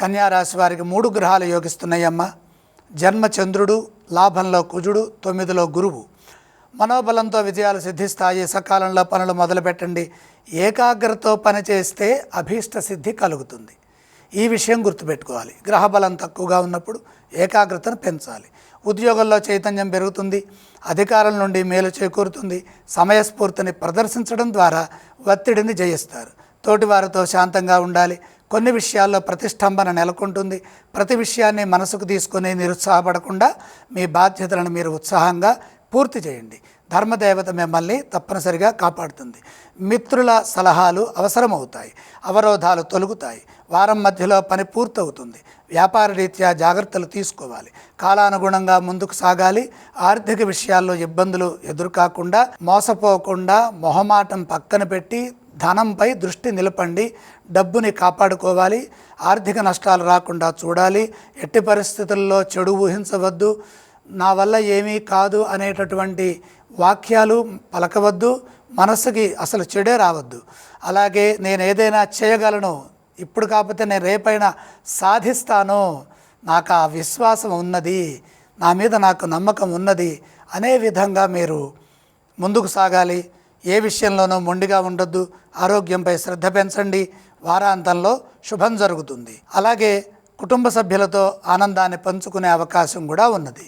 కన్యారాశి వారికి మూడు గ్రహాలు యోగిస్తున్నాయమ్మ. జన్మ చంద్రుడు లాభంలో కుజుడు తొమ్మిదిలో గురువు. మనోబలంతో విజయాలు సిద్ధిస్తాయి. సకాలంలో పనులు మొదలుపెట్టండి. ఏకాగ్రతతో పనిచేస్తే అభీష్ట సిద్ధి కలుగుతుంది. ఈ విషయం గుర్తుపెట్టుకోవాలి. గ్రహబలం తక్కువగా ఉన్నప్పుడు ఏకాగ్రతను పెంచాలి. ఉద్యోగంలో చైతన్యం పెరుగుతుంది. అధికారం నుండి మేలు చేకూరుతుంది. సమయస్ఫూర్తిని ప్రదర్శించడం ద్వారా ఒత్తిడిని జయిస్తారు. తోటివారితో శాంతంగా ఉండాలి. కొన్ని విషయాల్లో ప్రతిష్టంభన నెలకొంటుంది. ప్రతి విషయాన్ని మనసుకు తీసుకొని నిరుత్సాహపడకుండా మీ బాధ్యతలను మీరు ఉత్సాహంగా పూర్తి చేయండి. ధర్మదేవత మిమ్మల్ని తప్పనిసరిగా కాపాడుతుంది. మిత్రుల సలహాలు అవసరమవుతాయి. అవరోధాలు తొలుగుతాయి. వారం మధ్యలో పని పూర్తవుతుంది. వ్యాపార రీత్యా జాగ్రత్తలు తీసుకోవాలి. కాలానుగుణంగా ముందుకు సాగాలి. ఆర్థిక విషయాల్లో ఇబ్బందులు ఎదురుకాకుండా మోసపోకుండా మొహమాటం పక్కన పెట్టి ధనంపై దృష్టి నిలపండి. డబ్బుని కాపాడుకోవాలి. ఆర్థిక నష్టాలు రాకుండా చూడాలి. ఎట్టి పరిస్థితుల్లో చెడు ఊహించవద్దు. నా వల్ల ఏమీ కాదు అనేటటువంటి వాక్యాలు పలకవద్దు. మనసుకి అసలు చెడే రావద్దు. అలాగే నేను ఏదైనా చేయగలను. ఇప్పుడు కాకపోతే నేను రేపైనా సాధిస్తాను. నాకు ఆ విశ్వాసం ఉన్నది. నా మీద నాకు నమ్మకం ఉన్నది. అనే విధంగా మీరు ముందుకు సాగాలి. ఏ విషయంలోనూ మొండిగా ఉండొద్దు. ఆరోగ్యంపై శ్రద్ధ పెంచండి. వారాంతంలో శుభం జరుగుతుంది. అలాగే కుటుంబ సభ్యులతో ఆనందాన్ని పంచుకునే అవకాశం కూడా ఉన్నది.